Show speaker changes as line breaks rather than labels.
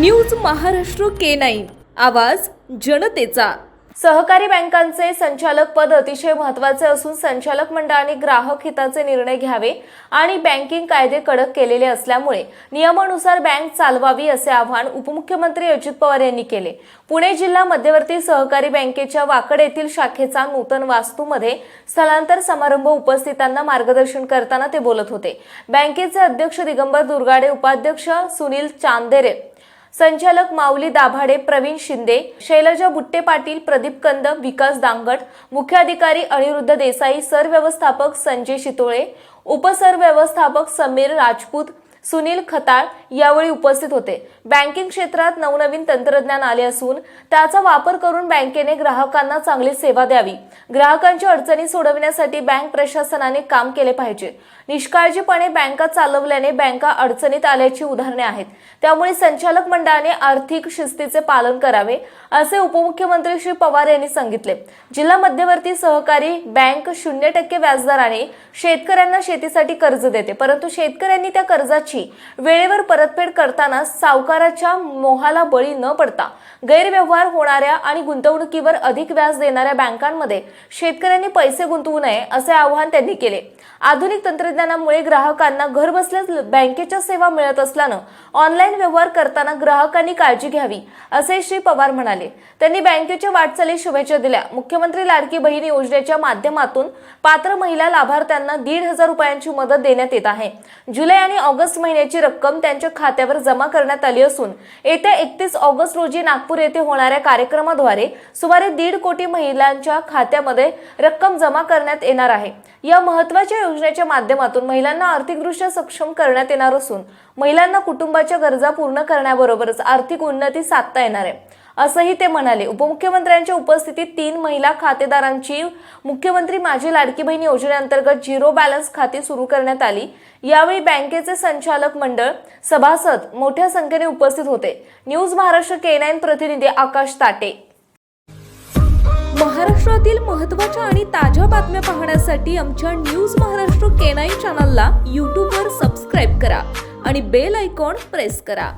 News Maharashtra K nine. आवाज जनतेचा.
सहकारी बँकांचे संचालक पद अतिशय महत्त्वाचे असून संचालक मंडळाने ग्राहक हिताचे निर्णय घ्यावे आणि बँकिंग कायदे कडक केलेले असल्यामुळे नियमानुसार बँक चालवावी असे आवाहन उपमुख्यमंत्री अजित पवार यांनी केले. पुणे जिल्हा मध्यवर्ती सहकारी बँकेच्या वाकड येथील शाखेचा नूतन वास्तूमध्ये स्थलांतर समारंभ उपस्थितांना मार्गदर्शन करताना ते बोलत होते. बँकेचे अध्यक्ष दिगंबर दुर्गाडे उपाध्यक्ष सुनील चांदेरे संचालक माऊली दाभाडे प्रवीण शिंदे शैलजा बुट्टे पाटील प्रदीप कंद विकास दांगट मुख्याधिकारी अनिरुद्ध देसाई सरव्यवस्थापक संजय शितोळे उपसर व्यवस्थापक समीर राजपूत सुनील खताळ यावेळी उपस्थित होते. बँकिंग क्षेत्रात नवनवीन तंत्रज्ञान आले असून त्याचा वापर करून बँकेने ग्राहकांना चांगली सेवा द्यावी. ग्राहकांच्या अडचणी सोडविण्यासाठी बँक प्रशासनाने काम केले पाहिजे. निष्काळजीपणे बँका चालवल्याने बँका अडचणीत आल्याची उदाहरणे आहेत. त्यामुळे संचालक मंडळाने आर्थिक शिस्तीचे पालन करावे असे उपमुख्यमंत्री श्री पवार यांनी सांगितले. जिल्हा मध्यवर्ती सहकारी बँक शून्य टक्के व्याजदराने शेतकऱ्यांना शेतीसाठी कर्ज देते परंतु शेतकऱ्यांनी त्या कर्जाची वेळेवर परतफेड करताना सावकाराच्या मोहाला बळी न पडता गैरव्यवहार होणाऱ्या आणि गुंतवणुकीवर अधिक व्याज देणाऱ्या बँकांमध्ये शेतकऱ्यांनी पैसे गुंतवू नये असे आवाहन त्यांनी केले. आधुनिक तंत्रज्ञानामुळे ग्राहकांना घरबसल्याच बँकेच्या सेवा मिळत असल्यानं ऑनलाईन व्यवहार करताना ग्राहकांनी काळजी घ्यावी असे श्री पवार म्हणाले. त्यांनी बँकेच्या वाटचाली शुभेच्छा दिल्या. मुख्यमंत्री लाडकी बहीण योजनेच्या माध्यमातून पात्र महिला लाभार्थ्यांना दीड हजार रुपयांची मदत देण्यात येत आहे. जुलै आणि ऑगस्ट महिन्याची रक्कम त्यांच्या खात्यावर जमा करण्यात आली असून येत्या एकतीस ऑगस्ट रोजी नागपूर येथे होणाऱ्या कार्यक्रमाद्वारे सुमारे दीड कोटी महिलांच्या खात्यामध्ये रक्कम जमा करण्यात येणार आहे. या महत्त्वाच्या योजनेच्या माध्यमातून महिलांना आर्थिकदृष्ट्या सक्षम करण्यात येणार असून महिलांना कुटुंबाच्या गरजा पूर्ण करण्याबरोबरच आर्थिक उन्नती साधता येणार आहे. असंही ते म्हणाले. उपमुख्यमंत्र्यांच्या उपस्थितीत तीन महिला खातेदारांची मुख्यमंत्री माझी लाडकी बहीण योजनेअंतर्गत झिरो बॅलन्स खाते सुरू करण्यात आली. यावेळी बँकेचे संचालक मंडळ सभासद मोठ्या संख्येने उपस्थित होते. न्यूज महाराष्ट्र के नाईन प्रतिनिधी आकाश ताटे.
महाराष्ट्रातील महत्त्वाच्या आणि ताज्या बातम्या पाहण्यासाठी आमच्या न्यूज महाराष्ट्र के नाईन चॅनलला यूट्यूबवर सबस्क्राईब करा आणि बेल आयकॉन प्रेस करा.